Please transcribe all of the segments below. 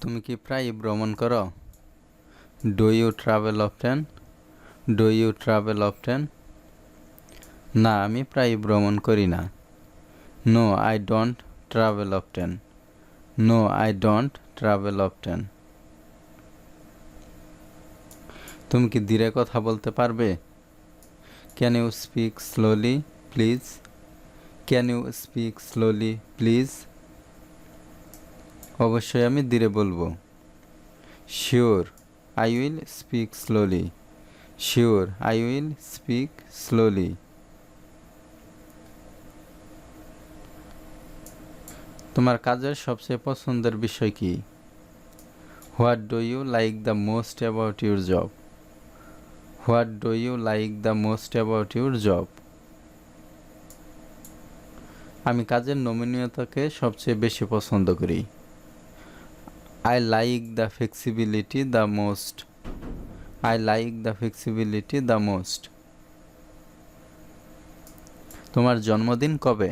তুমি কি প্রায়ই ভ্রমণ করো? Do you travel often do you travel often না, আমি প্রায়ই ভ্রমণ করি না। No I don't travel often no I don't travel often তুমি কি ধীরে কথা বলতে পারবে? Can you speak slowly please can you speak slowly please অবশ্যই আমি ধীরে বলব। Sure I will speak slowly sure I will speak slowly তোমার কাজের সবচেয়ে পছন্দের বিষয় কি? What do you like the most about your job what do you like the most about your job আমি কাজের নমনীয়তাকে সবচেয়ে বেশি পছন্দ করি। I like the flexibility the most I like the flexibility the most তোমার জন্মদিন কবে?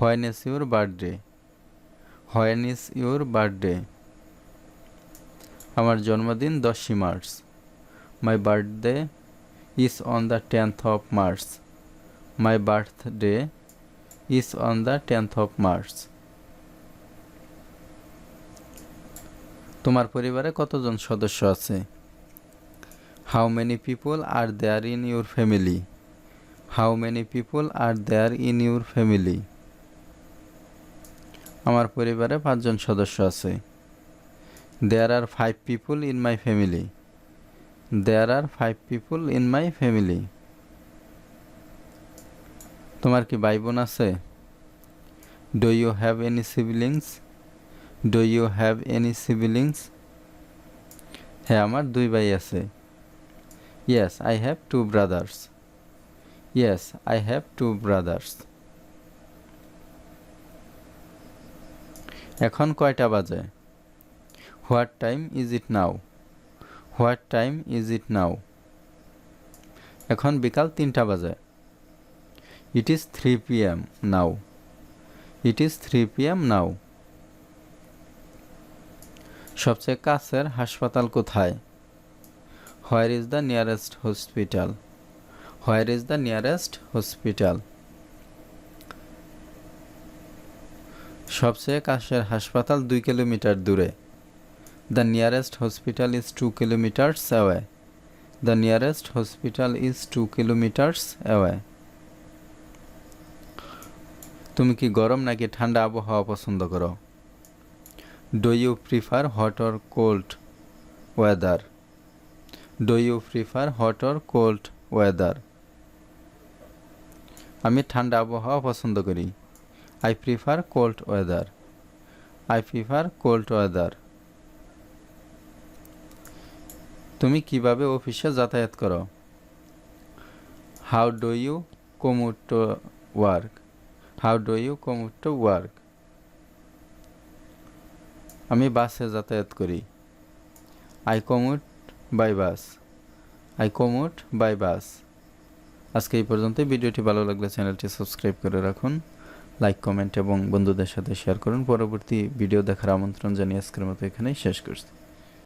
When is your birthday when is your birthday আমার জন্মদিন দশই March. My birthday is on the tenth of March. My birthday is on the tenth of March. তোমার পরিবারে কতজন সদস্য আছে? How many people are there in your family how many people are there in your family আমার পরিবারে পাঁচজন সদস্য আছে। There are five people in my family there are five people in my family তোমার কি ভাই বোন আছে? Do you have any siblings do you have any siblings হ্যাঁ আমার দুই ভাই আছে। Yes I have two brothers yes I have two brothers এখন কয়টা বাজে? What time is it now what time is it now এখন বিকাল তিনটা বাজে। It is three P M now it is three P M now সবচেয়ে কাছের হাসপাতাল কোথায়? Where is the nearest hospital. Where is the nearest hospital. সবচেয়ে কাছের হাসপাতাল দুই কিলোমিটার দূরে। The nearest hospital is two kilometres away. The nearest hospital is two kilometres away. তুমি কি গরম নাকি ঠান্ডা আবহাওয়া পছন্দ করো? Do you prefer hot or cold weather do you prefer hot or cold weather আমি ঠান্ডা আবহাওয়া পছন্দ করি। I prefer cold weather I prefer cold weather তুমি কীভাবে অফিসে যাতায়াত করো? How do you commute to work how do you commute to work আমি বাসে যাতায়াত করি। I commute by bus. I commute by bus. আজকে এই পর্যন্ত ভিডিওটি ভালো লাগলে চ্যানেলটি সাবস্ক্রাইব করে রাখুন। লাইক, কমেন্ট এবং বন্ধুদের সাথে শেয়ার করুন। পরবর্তী ভিডিও দেখার আমন্ত্রণ জানিয়ে আজকের মতো এখানেই শেষ করছি।